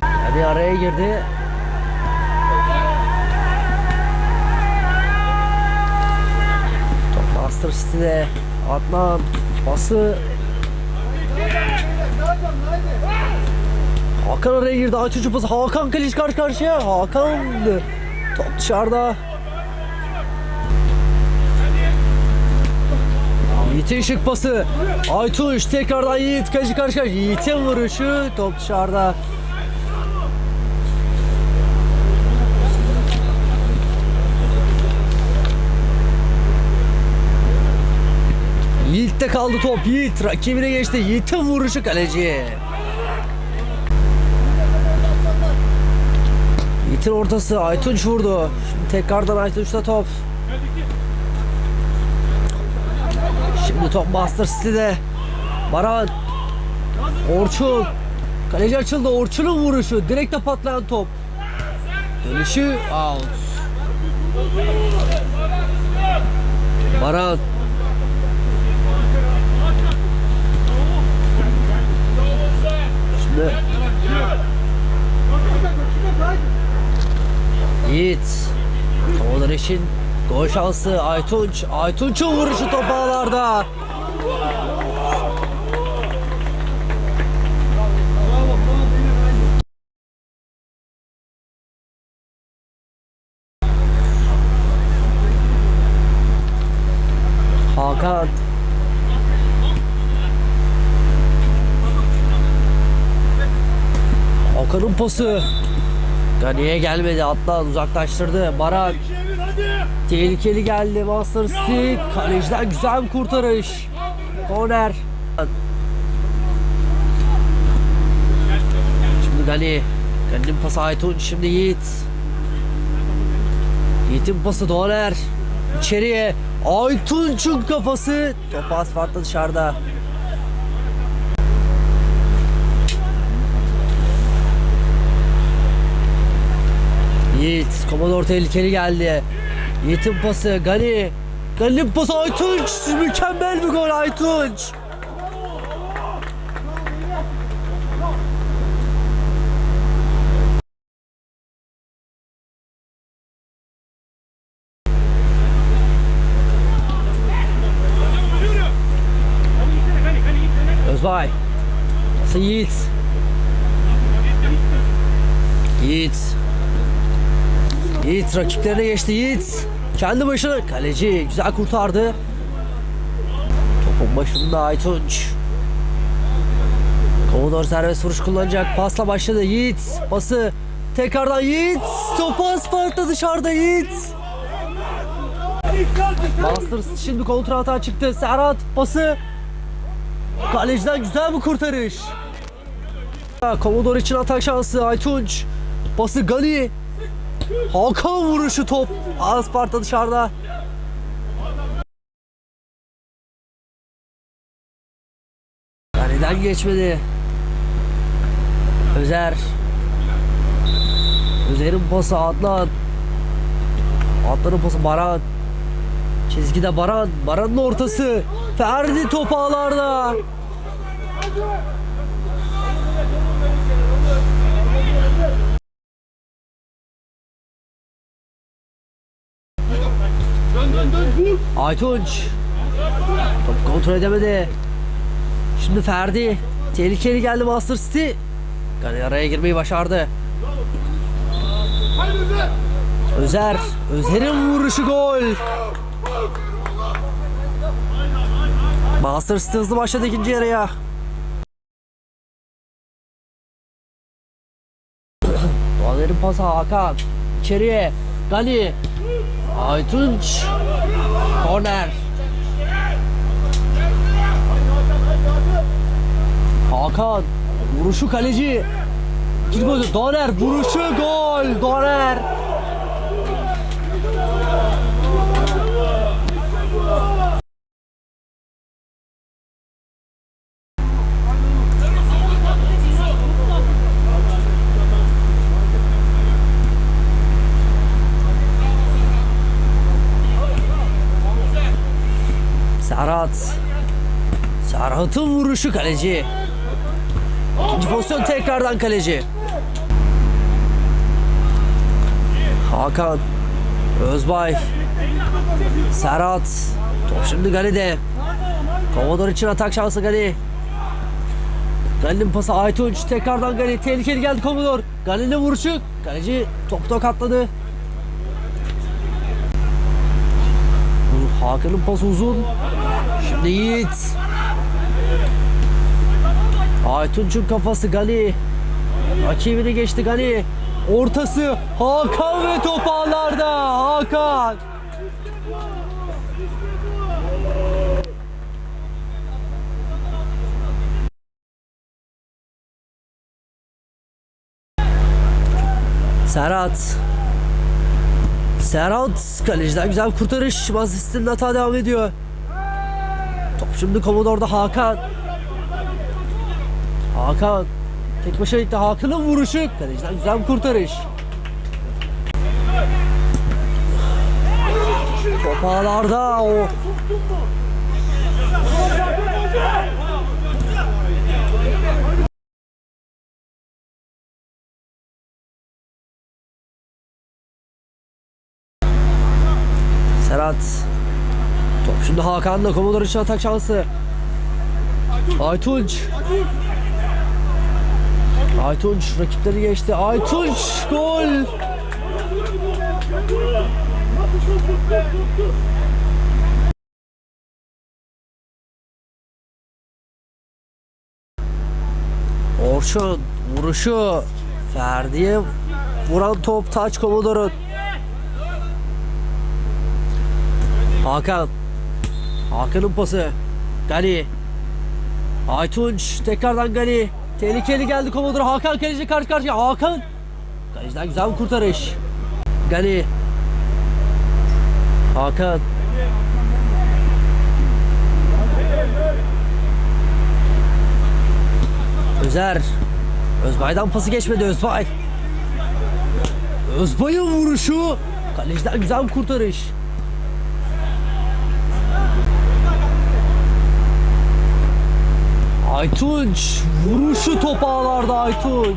Hadi araya girdi. Master City'de Adnan pası Hakan araya girdi. Aytucu pası. Hakan Kılıç karşı karşıya. Hakan top dışarıda. Şık pası. Aytunç tekrardan Yiğit karşı karşıya. Yiğit'in vuruşu top dışarıda. Yiğit'te kaldı top. Yiğit rakibine geçti. Yiğit'in vuruşu kaleci. Yiğit'in ortası Aytunç vurdu. Şimdi tekrardan Aytunç'ta top. Şimdi top Master City'de. Baran. Orçun. Kaleci açıldı. Orçun'un vuruşu. Direkte patlayan top. Dönüşü out. Baran. Şimdi Yiğit Kovalar için gol şansı Aytunç. Aytunç'un vuruşu top ağlarda. Hakan. Hakan'ın pası. Gani'ye gelmedi. Atlan uzaklaştırdı. Baran Tehlikeli geldi Master City Kaleciden güzel bir kurtarış. Korner. Şimdi Gani Gani'nin pası Aytun şimdi Yiğit. Yiğit'in pası Doğaner. İçeriye Aytunç'un kafası. Top asfaltta dışarıda. Yiğit Komodor tehlikeli geldi Yiğit'in pası Gani Gani'nin pası Aytunç. Mükemmel bir gol Aytunç. Özbay. Pası Yiğit. Yiğit Yiğit rakiplerine geçti Yiğit. Kendi başına kaleci güzel kurtardı. Topun başında Aytunç. Commodore serbest vuruş kullanacak. Pasla başladı Yiğit. Pası tekrardan Yiğit. Topu asfaltta dışarıda Yiğit. Masters şimdi kontra hata çıktı. Serhat pası. Kaleciden güzel bir kurtarış. Commodore için atak şansı Aytunç. Pası Gani. Hakan vuruşu top. Asparta dışarıda. Kaleden geçmedi. Özer. Özer'in pası Adnan. Adnan'ın pası Baran. Çizgide Baran. Baran'ın ortası. Ferdi top Aytunç. Top kontrol edemedi. Şimdi Ferdi. Tehlikeli geldi Master City. Gani araya girmeyi başardı. Özer. Özer'in vuruşu gol. Master City hızlı başladı ikinci yarıya. Doğaner'in pası Hakan. İçeriye. Gani. Aytunç. Korner. Hakan. Vuruşu kaleci. Gol. Doner. Vuruşu gol. Doner. Serhat. Serhat'ın vuruşu kaleci. İkinci pozisyon tekrardan kaleci. Hakan. Özbay. Serhat. Top şimdi Gali'de. Kovodor için atak şansı Gali. Gali'nin pası Aytunç. Tekrardan Gali. Tehlikeli geldi Komodor. Gali'nin vuruşu. Kaleci top tokatladı. Bu Hakan'ın pası uzun. Yiğit. Aytunç'un kafası Gali. Rakibini geçti Gali. Ortası Hakan ve top ağlarda. Hakan. Serhat. Serhat kaleciden güzel kurtarış. Mazistin hata devam ediyor. Şimdi Komodor'da Hakan. Hakan. Tek başına gitti. Hakan'ın vuruşu. Kaleciden güzel bir kurtarış. Top ağlarda. O. Serhat. Şimdi Hakan'la Komodor için atak şansı. Aytunç. Aytunç rakipleri geçti. Aytunç gol. Orçun vuruşu Ferdi'ye vuran top taç Komodor'un. Hakan. Hakan'ın pası. Gali. Aytunç tekrardan Gali. Tehlikeli geldi Komodor. Hakan kaleci karşı karşıya. Hakan. Kaleciden güzel bir kurtarış. Gali. Hakan. Özer. Özbay'dan pası geçmedi Özbay. Özbay'ın vuruşu. Kaleciden güzel bir kurtarış. Aytunç vuruşu top ağlarda Aytunç.